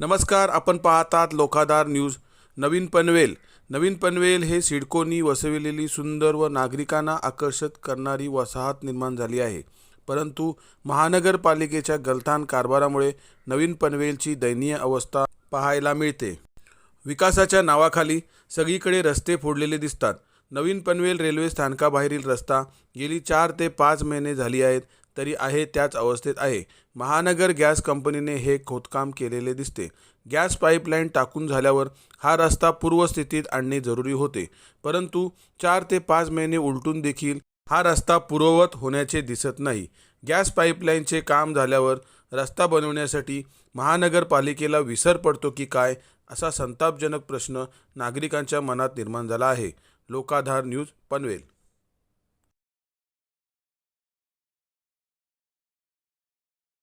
नमस्कार आपण पाहतात लोकाधार न्यूज. नवीन पनवेल. नवीन पनवेल हे सिडकोनी वसविलेली सुंदर व नागरिकांना आकर्षित करणारी वसाहत निर्माण झाली आहे. परंतु महानगरपालिकेच्या गलथान कारभारामुळे नवीन पनवेलची दयनीय अवस्था पाहायला मिळते. विकासाच्या नावाखाली सगळीकडे रस्ते फोडलेले दिसतात. नवीन पनवेल रेल्वे स्थानकाबाहेरील रस्ता गेली चार ते पाच महिने झाली आहेत. तरी आहे त्याच अवस्थेत आहे. महानगर गॅस कंपनीने हे खोदकाम केलेले दिसते. गॅस पाईपलाईन टाकून झाल्यावर हा रस्ता पूर्वस्थितीत आणणे जरुरी होते. परंतु चार ते पाच महिने उलटून देखील हा रस्ता पूर्ववत होण्याचे दिसत नाही. गॅस पाईपलाईनचे काम झाल्यावर रस्ता बनवण्यासाठी महानगरपालिकेला विसर पडतो की काय असा संतापजनक प्रश्न नागरिकांच्या मनात निर्माण झाला आहे. लोकाधार न्यूज पनवेल.